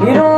You don't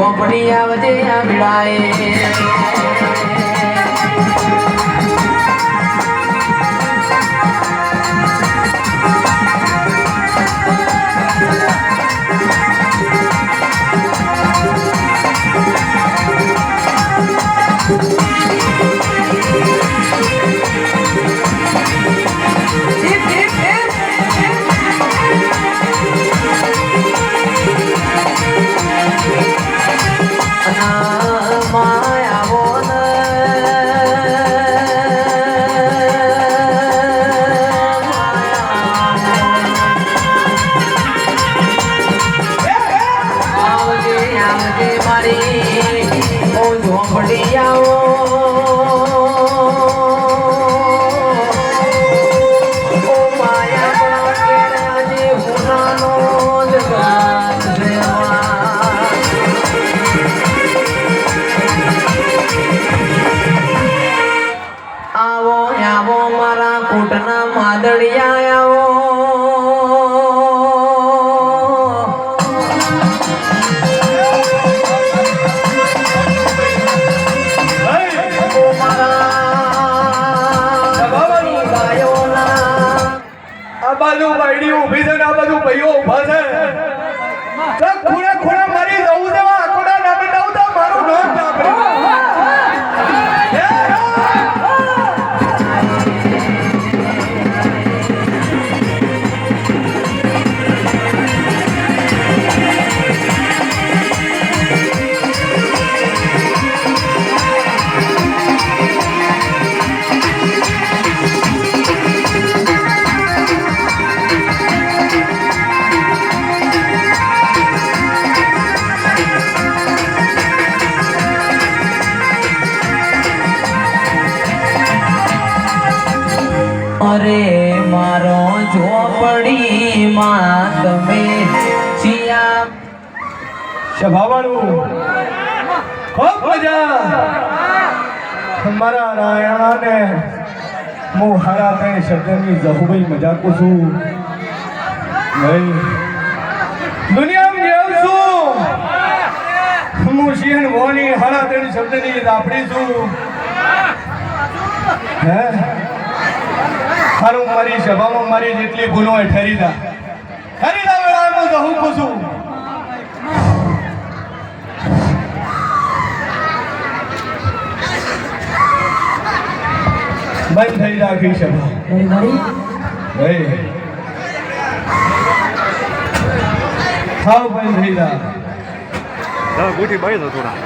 Jhopdi આવજે આ બિડાએ. રામજી મારી ઓ ઝોંપડી આવો ભાઈઓ ઊભા છે. અરે મારો ઝોપડીમાં તમે સિયા સભાવાળું ખૂબ મજા. મારા રાયણાને હું હારા ત્રણ શબ્દની જહુભાઈ મજાકું છું. નહીં. દુનિયામાં જેવ છું. હું શિયન વોની હારા ત્રણ શબ્દની દાપડી છું. હે? હારું મારી સભામાં મારી જેટલી ભૂલો હોય ઠરી દા ઠરી તો હું પૂછું. બંધ થઈ રાખી સભા ભાઈ. હાવ બંધ થઈ જા. તમે ગુઠી દો થોડા.